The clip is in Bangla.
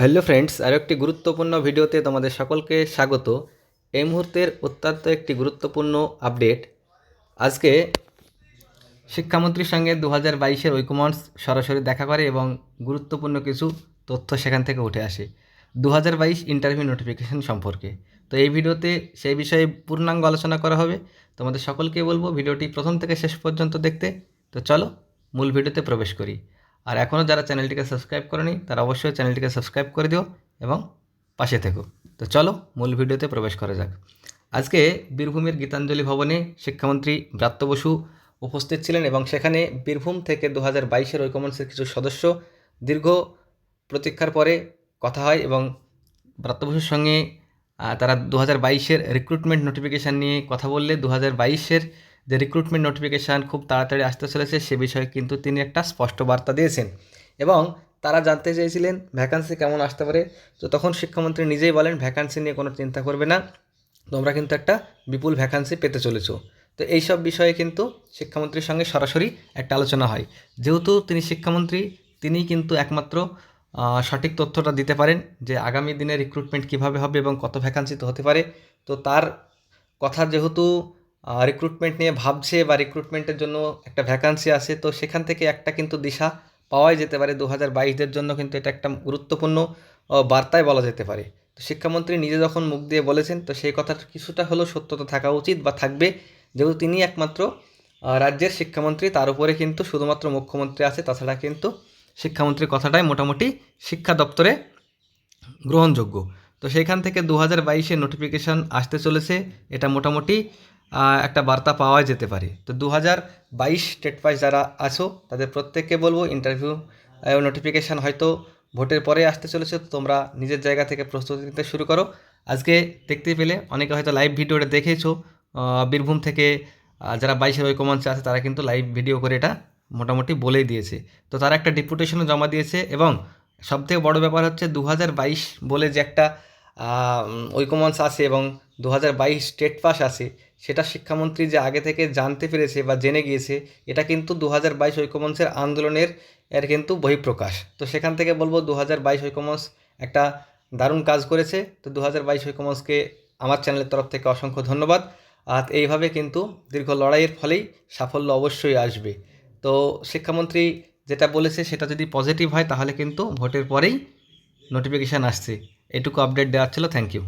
হ্যালো ফ্রেন্ডস আরও একটি গুরুত্বপূর্ণ ভিডিওতে তোমাদের সকলকে স্বাগত। এই মুহূর্তের অত্যন্ত একটি গুরুত্বপূর্ণ আপডেট, আজকে শিক্ষামন্ত্রীর সঙ্গে দু হাজার বাইশের ঐকমঞ্চ সরাসরি দেখা করে এবং গুরুত্বপূর্ণ কিছু তথ্য সেখান থেকে উঠে আসে। দু হাজার বাইশ ইন্টারভিউ নোটিফিকেশন সম্পর্কে। তো এই ভিডিওতে সেই বিষয়ে পূর্ণাঙ্গ আলোচনা করা হবে। তোমাদের সকলকে বলব, ভিডিওটি প্রথম থেকে শেষ পর্যন্ত দেখতে। তো চলো, মূল ভিডিওতে প্রবেশ করি। আর এখনও যারা চ্যানেলটিকে সাবস্ক্রাইব করেনি, তারা অবশ্যই চ্যানেলটিকে সাবস্ক্রাইব করে দিও এবং পাশে থেকো। তো চলো মূল ভিডিওতে প্রবেশ করা যাক। আজকে বীরভূমের গীতাঞ্জলি ভবনে শিক্ষামন্ত্রী ব্রাত্য বসু উপস্থিত ছিলেন এবং সেখানে বীরভূম থেকে দু হাজার বাইশের ঐকমঞ্চের কিছু সদস্য দীর্ঘ প্রতীক্ষার পরে কথা হয় এবং ব্রাত্য বসুর সঙ্গে তারা দু হাজার বাইশের রিক্রুটমেন্ট নোটিফিকেশান নিয়ে কথা বললে দু হাজার বাইশের যে রিক্রুটমেন্ট নোটিফিকেশান খুব তাড়াতাড়ি আসতে চলেছে, সে বিষয়ে কিন্তু তিনি একটা স্পষ্ট বার্তা দিয়েছেন। এবং তারা জানতে চেয়েছিলেন ভ্যাকান্সি কেমন আসতে পারে? তো তখন শিক্ষামন্ত্রী নিজেই বলেন ভ্যাকান্সি নিয়ে কোনো চিন্তা করবে না। তোমরা কিন্তু একটা বিপুল ভ্যাকান্সি পেতে চলেছো। তো এইসব বিষয়ে কিন্তু শিক্ষামন্ত্রীর সঙ্গে সরাসরি একটা আলোচনা হয়। যেহেতু তিনি শিক্ষামন্ত্রী, তিনিই কিন্তু একমাত্র সঠিক তথ্যটা দিতে পারেন যে আগামী দিনে রিক্রুটমেন্ট কীভাবে হবে এবং কত ভ্যাকান্সিতে হতে পারে। তো তার কথা যেহেতু রিক্রুটমেন্ট নিয়ে ভাবছে বা রিক্রুটমেন্টের জন্য একটা ভ্যাকান্সি আছে, তো সেখান থেকে একটা কিন্তু দিশা পাওয়াই যেতে পারে। দু হাজার বাইশদের জন্য কিন্তু এটা একটা গুরুত্বপূর্ণ বার্তায় বলা যেতে পারে। তো শিক্ষামন্ত্রী নিজে যখন মুখ দিয়ে বলেছেন, তো সেই কথাটা কিছুটা হলেও সত্যতা থাকা উচিত বা থাকবে। যেহেতু তিনি একমাত্র রাজ্যের শিক্ষামন্ত্রী, তার উপরে কিন্তু শুধুমাত্র মুখ্যমন্ত্রী আছে, তাছাড়া কিন্তু শিক্ষামন্ত্রীর কথাটাই মোটামুটি শিক্ষা দপ্তরে গ্রহণযোগ্য। তো সেখান থেকে দু হাজার বাইশে নোটিফিকেশান আসতে চলেছে, এটা মোটামুটি একটা বার্তা পাওয়া যেতে পারে। তো দু হাজার বাইশ স্টেট ওয়াইজ যারা আছো, তাদের প্রত্যেককে বলব ইন্টারভিউ নোটিফিকেশান হয়তো ভোটের পরে আসতে চলেছে তোমরা নিজের জায়গা থেকে প্রস্তুতি নিতে শুরু করো। আজকে দেখতে পেলে অনেকে হয়তো লাইভ ভিডিওটা দেখেছ বীরভূম থেকে যারা বাইশের ঐকমঞ্চে আছে, তারা কিন্তু লাইভ ভিডিও করে এটা মোটামুটি বলেই দিয়েছে। তো তারা একটা ডিপুটেশনও জমা দিয়েছে এবং সবথেকে বড় ব্যাপার হচ্ছে দু হাজার বাইশ বলে যে একটা ঐকমঞ্চ আছে এবং দু হাজার বাইশ স্টেট পাস আছে। সেটা শিক্ষামন্ত্রী যে আগে থেকে জানতে পেরেছে বা জেনে গিয়েছে, এটা কিন্তু দু হাজার বাইশ ঐকমঞ্চের আন্দোলনের এর কিন্তু বহিঃপ্রকাশ। তো সেখান থেকে বলব দু হাজার বাইশ ঐকমঞ্চ একটা দারুণ কাজ করেছে। তো দু হাজার বাইশ ঐকমঞ্চকে আমার চ্যানেলের তরফ থেকে অসংখ্য ধন্যবাদ। আর এইভাবে কিন্তু দীর্ঘ লড়াইয়ের ফলেই সাফল্য অবশ্যই আসবে। তো শিক্ষামন্ত্রী যেটা বলেছে সেটা যদি পজিটিভ হয়, তাহলে কিন্তু ভোটের পরেই নোটিফিকেশান আসছে। এটুকু আপডেট দেওয়ার ছিল থ্যাংক ইউ